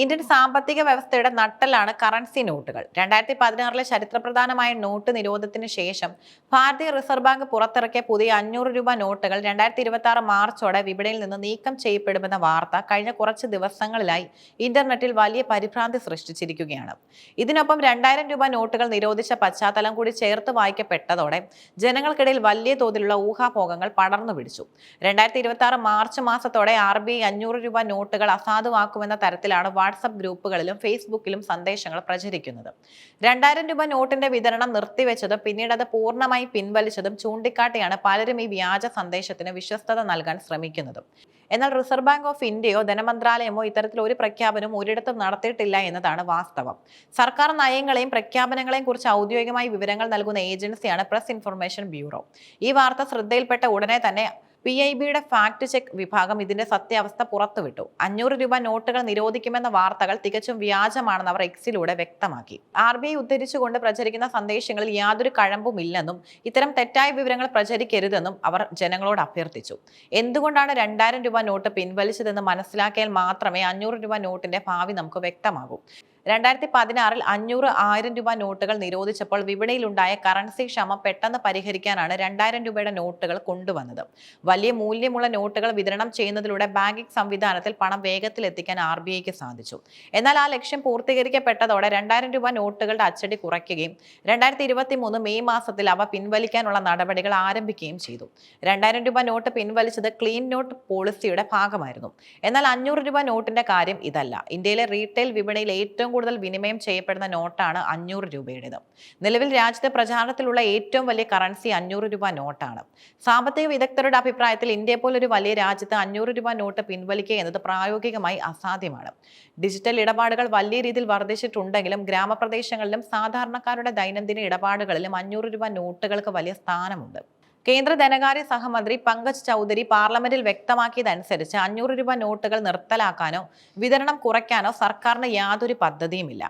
Indian സാമ്പത്തിക വ്യവസ്ഥയുടെ നട്ടലാണ് currency നോട്ടുകൾ. രണ്ടായിരത്തി പതിനാറിലെ ചരിത്രപ്രധാനമായ നോട്ട് നിരോധത്തിന് ശേഷം ഭാരതീയ റിസർവ് ബാങ്ക് പുറത്തിറക്കിയ പുതിയ അഞ്ഞൂറ് രൂപ നോട്ടുകൾ രണ്ടായിരത്തി ഇരുപത്തി ആറ് മാർച്ചോടെ വിപണിയിൽ നിന്ന് നീക്കം ചെയ്യപ്പെടുമെന്ന വാർത്ത കഴിഞ്ഞ കുറച്ച് ദിവസങ്ങളിലായി ഇന്റർനെറ്റിൽ വലിയ പരിഭ്രാന്തി സൃഷ്ടിച്ചിരിക്കുകയാണ്. ഇതിനൊപ്പം രണ്ടായിരം രൂപ നോട്ടുകൾ നിരോധിച്ച പശ്ചാത്തലം കൂടി ചേർത്ത് വായിക്കപ്പെട്ടതോടെ ജനങ്ങൾക്കിടയിൽ വലിയ തോതിലുള്ള ഊഹാപോഹങ്ങൾ പടർന്നു പിടിച്ചു. രണ്ടായിരത്തി ഇരുപത്തി ആറ് മാർച്ച് മാസത്തോടെ ആർ ബി ഐ അഞ്ഞൂറ് രൂപ നോട്ടുകൾ അസാധുവാക്കുമെന്ന തരത്തിലാണ് വാട്സപ്പ് ഗ്രൂപ്പുകളിലും ഫേസ്ബുക്കിലും സന്ദേശങ്ങൾ പ്രചരിക്കുന്നത്. രണ്ടായിരം രൂപ നോട്ടിന്റെ വിതരണം നിർത്തിവെച്ചതും പിന്നീട് അത് പൂർണമായി പിൻവലിച്ചതും ചൂണ്ടിക്കാട്ടിയാണ് പലരും ഈ വ്യാജ സന്ദേശത്തിന് വിശ്വസ്തത നൽകാൻ ശ്രമിക്കുന്നതും. എന്നാൽ റിസർവ് ബാങ്ക് ഓഫ് ഇന്ത്യയോ ധനമന്ത്രാലയമോ ഇത്തരത്തിൽ ഒരു പ്രഖ്യാപനവും ഒരിടത്തും നടത്തിയിട്ടില്ല എന്നതാണ് വാസ്തവം. സർക്കാർ നയങ്ങളെയും പ്രഖ്യാപനങ്ങളെയും കുറിച്ച് ഔദ്യോഗികമായി വിവരങ്ങൾ നൽകുന്ന ഏജൻസിയാണ് പ്രസ് ഇൻഫർമേഷൻ ബ്യൂറോ. ഈ വാർത്ത ശ്രദ്ധയിൽപ്പെട്ട ഉടനെ തന്നെ പി ഐ ബിയുടെ ഫാക്ട് ചെക്ക് വിഭാഗം ഇതിന്റെ സത്യാവസ്ഥ പുറത്തുവിട്ടു. അഞ്ഞൂറ് രൂപ നോട്ടുകൾ നിരോധിക്കുമെന്ന വാർത്തകൾ തികച്ചും വ്യാജമാണെന്ന് അവർ എക്സിലൂടെ വ്യക്തമാക്കി. ആർ ബി ഐ ഉദ്ധരിച്ചുകൊണ്ട് പ്രചരിക്കുന്ന സന്ദേശങ്ങളിൽ യാതൊരു കഴമ്പും ഇല്ലെന്നും ഇത്തരം തെറ്റായ വിവരങ്ങൾ പ്രചരിക്കരുതെന്നും അവർ ജനങ്ങളോട് അഭ്യർത്ഥിച്ചു. എന്തുകൊണ്ടാണ് രണ്ടായിരം രൂപ നോട്ട് പിൻവലിച്ചതെന്ന് മനസ്സിലാക്കിയാൽ മാത്രമേ അഞ്ഞൂറ് രൂപ നോട്ടിന്റെ ഭാവി നമുക്ക് വ്യക്തമാകൂ? രണ്ടായിരത്തി പതിനാറിൽ അഞ്ഞൂറ് ആയിരം രൂപ നോട്ടുകൾ നിരോധിച്ചപ്പോൾ വിപണിയിലുണ്ടായ കറൻസി ക്ഷമ പെട്ടെന്ന് പരിഹരിക്കാനാണ് രണ്ടായിരം രൂപയുടെ നോട്ടുകൾ കൊണ്ടുവന്നത്. വലിയ മൂല്യമുള്ള നോട്ടുകൾ വിതരണം ചെയ്യുന്നതിലൂടെ ബാങ്കിംഗ് സംവിധാനത്തിൽ പണം വേഗത്തിൽ എത്തിക്കാൻ ആർ ബി ഐക്ക് സാധിച്ചു. എന്നാൽ ആ ലക്ഷ്യം പൂർത്തീകരിക്കപ്പെട്ടതോടെ രണ്ടായിരം രൂപ നോട്ടുകളുടെ അച്ചടി കുറയ്ക്കുകയും രണ്ടായിരത്തി ഇരുപത്തി മൂന്ന് മെയ് മാസത്തിൽ അവ പിൻവലിക്കാനുള്ള നടപടികൾ ആരംഭിക്കുകയും ചെയ്തു. രണ്ടായിരം രൂപ നോട്ട് പിൻവലിച്ചത് ക്ലീൻ നോട്ട് പോളിസിയുടെ ഭാഗമായിരുന്നു. എന്നാൽ അഞ്ഞൂറ് രൂപ നോട്ടിന്റെ കാര്യം ഇതല്ല. ഇന്ത്യയിലെ റീറ്റെയിൽ വിപണിയിൽ ഏറ്റവും കൂടുതൽ വിനിമയം ചെയ്യപ്പെടുന്ന നോട്ടാണ് അഞ്ഞൂറ് രൂപയുടേത്. നിലവിൽ രാജ്യത്തെ പ്രചാരണത്തിലുള്ള ഏറ്റവും വലിയ കറൻസി അഞ്ഞൂറ് രൂപ നോട്ടാണ്. സാമ്പത്തിക വിദഗ്ധരുടെ അഭിപ്രായത്തിൽ ഇന്ത്യ പോലൊരു വലിയ രാജ്യത്ത് അഞ്ഞൂറ് രൂപ നോട്ട് പിൻവലിക്കുക എന്നത് പ്രായോഗികമായി അസാധ്യമാണ്. ഡിജിറ്റൽ ഇടപാടുകൾ വലിയ രീതിയിൽ വർദ്ധിച്ചിട്ടുണ്ടെങ്കിലും ഗ്രാമപ്രദേശങ്ങളിലും സാധാരണക്കാരുടെ ദൈനംദിന ഇടപാടുകളിലും അഞ്ഞൂറ് രൂപ നോട്ടുകൾക്ക് വലിയ സ്ഥാനമുണ്ട്. കേന്ദ്ര ധനകാര്യ സഹമന്ത്രി പങ്കജ് ചൗധരി പാർലമെന്റിൽ വ്യക്തമാക്കിയതനുസരിച്ച് അഞ്ഞൂറ് രൂപ നോട്ടുകൾ നിർത്തലാക്കാനോ വിതരണം കുറയ്ക്കാനോ സർക്കാരിന് യാതൊരു പദ്ധതിയുമില്ല.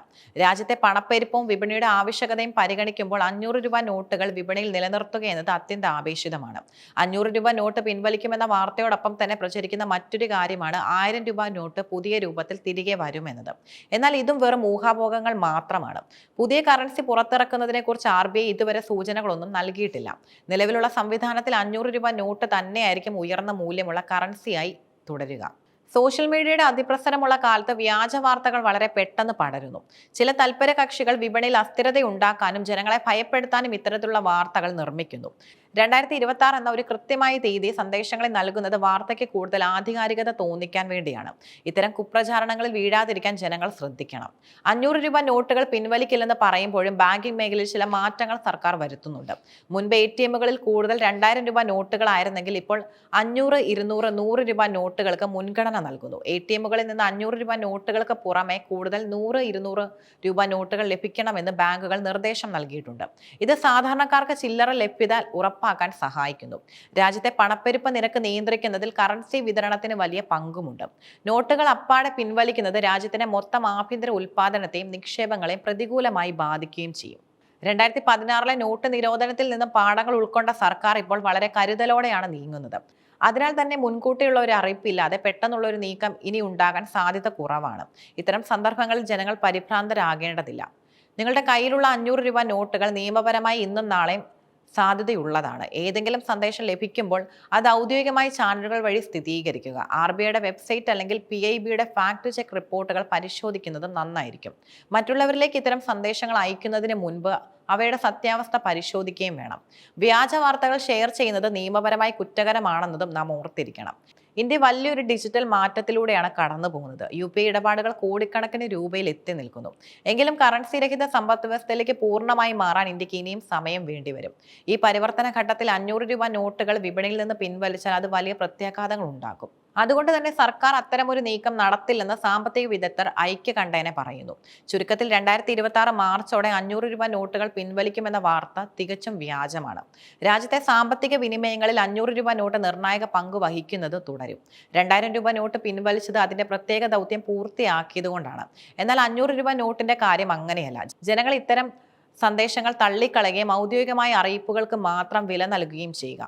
രാജ്യത്തെ പണപ്പെരുപ്പവും വിപണിയുടെ ആവശ്യകതയും പരിഗണിക്കുമ്പോൾ അഞ്ഞൂറ് രൂപ നോട്ടുകൾ വിപണിയിൽ നിലനിർത്തുക എന്നത് അത്യന്താപേക്ഷിതമാണ് അഞ്ഞൂറ് രൂപ നോട്ട് പിൻവലിക്കുമെന്ന വാർത്തയോടൊപ്പം തന്നെ പ്രചരിക്കുന്ന മറ്റൊരു കാര്യമാണ് ആയിരം രൂപ നോട്ട് പുതിയ രൂപത്തിൽ തിരികെ വരുമെന്നത്. എന്നാൽ ഇതും വെറും ഊഹാഭോഗങ്ങൾ മാത്രമാണ്. പുതിയ കറൻസി പുറത്തിറക്കുന്നതിനെ കുറിച്ച് ആർ ബി ഐ ഇതുവരെ സൂചനകളൊന്നും നൽകിയിട്ടില്ല. നിലവിലുള്ള സംവിധാനത്തിൽ അഞ്ഞൂറ് രൂപ നോട്ട് തന്നെയായിരിക്കും ഉയർന്ന മൂല്യമുള്ള കറൻസിയായി തുടരുക. സോഷ്യൽ മീഡിയയുടെ അതിപ്രസരമുള്ള കാലത്ത് വ്യാജ വാർത്തകൾ വളരെ പെട്ടെന്ന് പടരുന്നു. ചില തൽപര കക്ഷികൾ വിപണിയിൽ അസ്ഥിരത ഉണ്ടാക്കാനും ജനങ്ങളെ ഭയപ്പെടുത്താനും ഇത്തരത്തിലുള്ള വാർത്തകൾ നിർമ്മിക്കുന്നു. രണ്ടായിരത്തി ഇരുപത്തി ആറ് എന്ന ഒരു കൃത്യമായ തീയതി സന്ദേശങ്ങളെ നൽകുന്നത് വാർത്തയ്ക്ക് കൂടുതൽ ആധികാരികത തോന്നിക്കാൻ വേണ്ടിയാണ്. ഇത്തരം കുപ്രചാരണങ്ങളിൽ വീഴാതിരിക്കാൻ ജനങ്ങൾ ശ്രദ്ധിക്കണം. അഞ്ഞൂറ് രൂപ നോട്ടുകൾ പിൻവലിക്കില്ലെന്ന് പറയുമ്പോഴും ബാങ്കിംഗ് മേഖലയിൽ ചില മാറ്റങ്ങൾ സർക്കാർ വരുത്തുന്നുണ്ട്. മുൻപ് എ ടി എമ്മുകളിൽ കൂടുതൽ രണ്ടായിരം രൂപ നോട്ടുകളായിരുന്നെങ്കിൽ ഇപ്പോൾ അഞ്ഞൂറ് ഇരുന്നൂറ് നൂറ് രൂപ നോട്ടുകൾക്ക് മുൻഗണന നൽകുന്നു. എ ടി എമ്മുകളിൽ നിന്ന് അഞ്ഞൂറ് രൂപ നോട്ടുകൾക്ക് പുറമെ കൂടുതൽ നൂറ് ഇരുന്നൂറ് രൂപ നോട്ടുകൾ ലഭിക്കണമെന്ന് ബാങ്കുകൾ നിർദ്ദേശം നൽകിയിട്ടുണ്ട്. ഇത് സാധാരണക്കാർക്ക് ചില്ലറ ലഭ്യത ഉറപ്പാക്കാൻ സഹായിക്കുന്നു. രാജ്യത്തെ പണപ്പെരുപ്പ് നിരക്ക് നിയന്ത്രിക്കുന്നതിൽ കറൻസി വിതരണത്തിന് വലിയ പങ്കുമുണ്ട്. നോട്ടുകൾ അപ്പാടെ പിൻവലിക്കുന്നത് രാജ്യത്തിന്റെ മൊത്തം ആഭ്യന്തര ഉൽപാദനത്തെയും നിക്ഷേപങ്ങളെയും പ്രതികൂലമായി ബാധിക്കുകയും ചെയ്യും. രണ്ടായിരത്തി പതിനാറിലെ നോട്ട് നിരോധനത്തിൽ നിന്ന് പാഠങ്ങൾ ഉൾക്കൊണ്ട സർക്കാർ ഇപ്പോൾ വളരെ കരുതലോടെയാണ് നീങ്ങുന്നത്. അതിനാൽ തന്നെ മുൻകൂട്ടിയുള്ള ഒരു അറിയിപ്പില്ലാതെ പെട്ടെന്നുള്ള ഒരു നീക്കം ഇനി ഉണ്ടാകാൻ സാധ്യത കുറവാണ്. ഇത്തരം സന്ദർഭങ്ങളിൽ ജനങ്ങൾ പരിഭ്രാന്തരാകേണ്ടതില്ല. നിങ്ങളുടെ കയ്യിലുള്ള അഞ്ഞൂറ് രൂപ നോട്ടുകൾ നിയമപരമായി ഇന്നും നാളെയും സാധ്യതയുള്ളതാണ്. ഏതെങ്കിലും സന്ദേശം ലഭിക്കുമ്പോൾ അത് ഔദ്യോഗികമായി ചാനലുകൾ വഴി സ്ഥിരീകരിക്കുക ആർ ബി ഐയുടെ വെബ്സൈറ്റ് അല്ലെങ്കിൽ പി ഐ ബിയുടെ ഫാക്ട് ചെക്ക് റിപ്പോർട്ടുകൾ പരിശോധിക്കുന്നതും നന്നായിരിക്കും. മറ്റുള്ളവരിലേക്ക് ഇത്തരം സന്ദേശങ്ങൾ അയക്കുന്നതിന് മുൻപ് അവയുടെ സത്യാവസ്ഥ പരിശോധിക്കുകയും വേണം. വ്യാജ വാർത്തകൾ ഷെയർ ചെയ്യുന്നത് നിയമപരമായി കുറ്റകരമാണെന്നതും നാം ഓർത്തിരിക്കണം. ഇന്ത്യ വലിയൊരു ഡിജിറ്റൽ മാറ്റത്തിലൂടെയാണ് കടന്നു പോകുന്നത്. യു പി ഇടപാടുകൾ കോടിക്കണക്കിന് രൂപയിൽ എത്തി നിൽക്കുന്നു. എങ്കിലും കറൻസി രഹിത സമ്പദ് വ്യവസ്ഥയിലേക്ക് പൂർണമായി മാറാൻ ഇന്ത്യയ്ക്ക് ഇനിയും സമയം വേണ്ടിവരും ഈ പരിവർത്തന ഘട്ടത്തിൽ അഞ്ഞൂറ് രൂപ നോട്ടുകൾ വിപണിയിൽ നിന്ന് പിൻവലിച്ചാൽ അത് വലിയ പ്രത്യാഘാതങ്ങൾ ഉണ്ടാക്കും. അതുകൊണ്ട് തന്നെ സർക്കാർ അത്തരമൊരു നീക്കം നടത്തില്ലെന്ന് സാമ്പത്തിക വിദഗ്ധർ ഐക്യകണ്ഠേനെ പറയുന്നു. ചുരുക്കത്തിൽ രണ്ടായിരത്തി ഇരുപത്തി ആറ് മാർച്ചോടെ അഞ്ഞൂറ് രൂപ നോട്ടുകൾ പിൻവലിക്കുമെന്ന വാർത്ത തികച്ചും വ്യാജമാണ്. രാജ്യത്തെ സാമ്പത്തിക വിനിമയങ്ങളിൽ അഞ്ഞൂറ് രൂപ നോട്ട് നിർണായക പങ്ക് വഹിക്കുന്നത് തുടരും. രണ്ടായിരം രൂപ നോട്ട് പിൻവലിച്ചത് അതിന്റെ പ്രത്യേക ദൗത്യം പൂർത്തിയാക്കിയതുകൊണ്ടാണ്. എന്നാൽ അഞ്ഞൂറ് രൂപ നോട്ടിന്റെ കാര്യം അങ്ങനെയല്ല. ജനങ്ങൾ ഇത്തരം സന്ദേശങ്ങൾ തള്ളിക്കളയുകയും ഔദ്യോഗികമായ അറിയിപ്പുകൾക്ക് മാത്രം വില നൽകുകയും ചെയ്യുക.